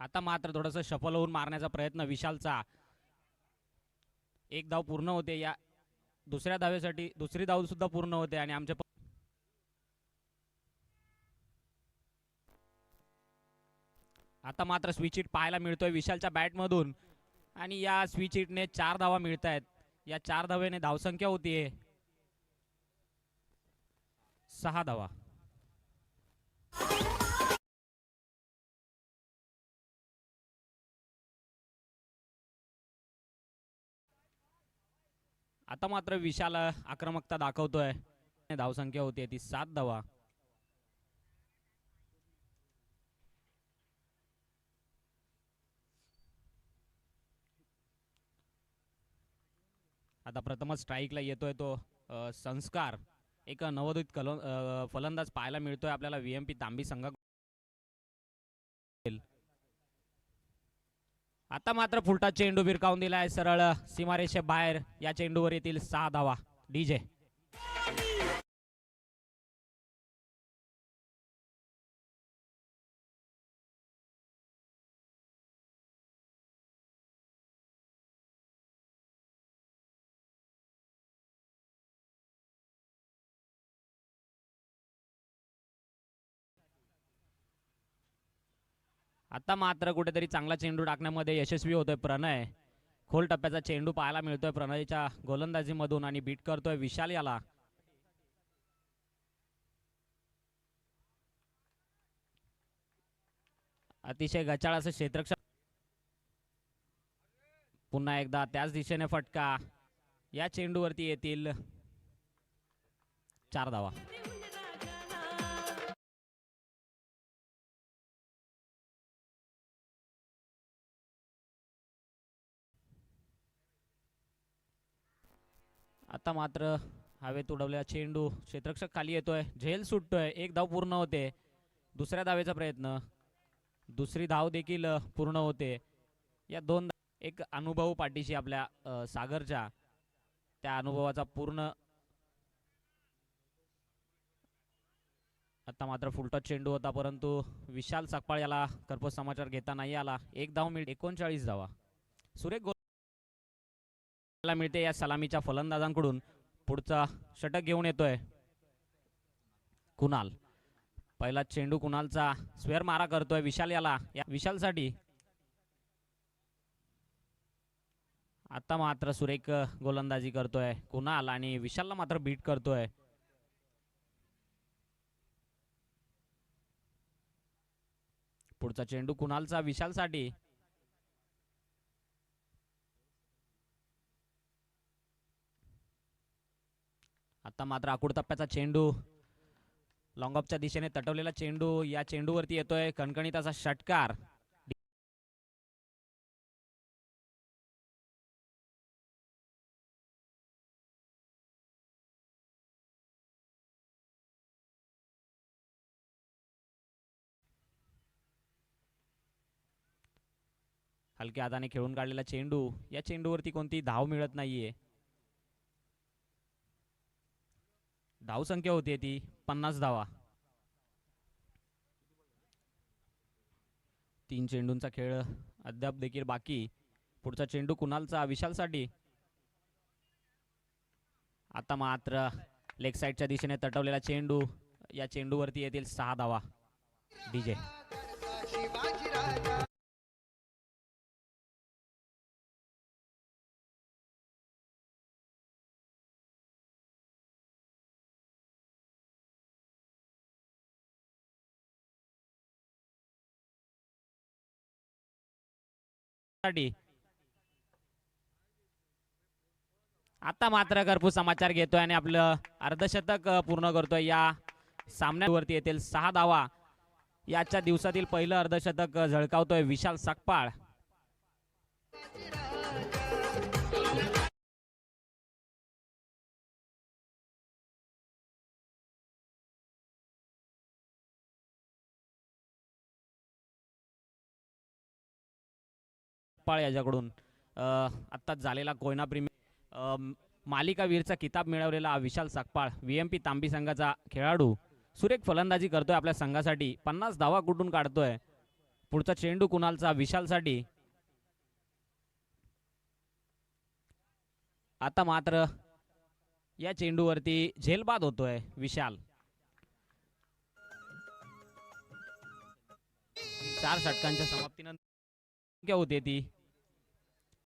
आता मात्र थोडंसं शफल होऊन मारण्याचा प्रयत्न विशालचा. एक धाव पूर्ण होते या दुसऱ्या धावेसाठी दुसरी धाव सुद्धा पूर्ण होते आणि आमच्या आता मात्र स्विच हिट पाहायला मिळतोय विशालच्या बॅटमधून आणि या स्विच हिटने चार धावा मिळत आहेत या चार धावेने धावसंख्या होतीये. सहा धावा. आता मात्र विशाल आक्रमकता दाखवतोय. धावसंख्या होती ती सात धावा. आता प्रथमच स्ट्राईकला येतोय तो संस्कार. एक नवोदित कल फलंदाज पाहायला मिळतोय आपल्याला व्ही एम पी तांबी संघ आता मात्र फुलटा चेंडू भिरकावून दिलाय सरळ. सीमारेषे बाहेर या चेंडूवर येतील सहा धावा. डीजे आता मात्र कुठेतरी चांगला चेंडू टाकण्यामध्ये यशस्वी होतोय प्रणय. खोल टप्प्याचा चेंडू पाहायला मिळतोय प्रणयच्या गोलंदाजीमधून आणि बीट करतोय विशाल याला. अतिशय गचाळ असं क्षेत्ररक्षण पुन्हा एकदा त्याच दिशेने फटका. या चेंडूवरती येतील चार धावा. आता मात्र हवेत उडवलेला चेंडू क्षेत्रक्षक खाली येतोय. झेल सुटतोय. एक धाव पूर्ण होते. दुसऱ्या धावेचा प्रयत्न. दुसरी धाव देखील पूर्ण होते. या दोन एक अनुभव पाठीशी आपल्या सागरच्या. त्या अनुभवाचा पूर्ण आता मात्र फुलटच चेंडू होता परंतु विशाल सकपाळ याला कर्पस समाचार घेता नाही आला. एक धाव मिळ एकोणचाळीस धावा. सुरेख ला मिळते या सलामीच्या फलंदाजांकडून. पुढचा षटक घेऊन येतोय. कुणाल. पहिला चेंडू कुणालचा स्वेअर मारा करतोय विशाल याला. या विशालसाठी. आता मात्र सुरेख गोलंदाजी करतोय कुणाल आणि विशालला मात्र बीट करतोय. पुढचा चेंडू कुणालचा विशालसाठी. आता मात्र आकुड टप्प्याचा चेंडू. लॉंग ऑफच्या दिशेने तटवलेला चेंडू. या चेंडूवरती येतोय कणकणीताचा षटकार. हलक्या हाताने खेळून काढलेला चेंडू. या चेंडूवरती कोणती धाव मिळत नाहीये. धावसंख्या होती ती पन्नास धावा. तीन चेंडूंचा खेळ अद्याप देखील बाकी. पुढचा चेंडू कुणालचा? विशालसाठी. आता मात्र लेग साईडच्या दिशेने तटवलेला चेंडू या चेंडूवरती येतील सहा धावा. डीजे. आता मात्र घरपूर समाचार घेतोय आणि आपलं अर्धशतक पूर्ण करतोय. या सामन्यावरती येतील सहा धावा. याच्या दिवसातील पहिलं अर्धशतक झळकावतोय विशाल सकपाळ. जगपाळ याच्याकडून. आत्ताच झालेला कोयना प्रीमियर मालिकावीरचा किताब मिळवलेला Vishal Sakpal V M P तांबी संघाचा खेळाडू. सुरेख फलंदाजी करतोय आपल्या संघासाठी. पन्नास धावा कुठून काढतोय? पुढचा चेंडू कुणालचा? विशालसाठी. आता मात्र या चेंडूवरती झेलबाद होतोय विशाल. चार षटकांच्या समाप्तीनंतर होते ती.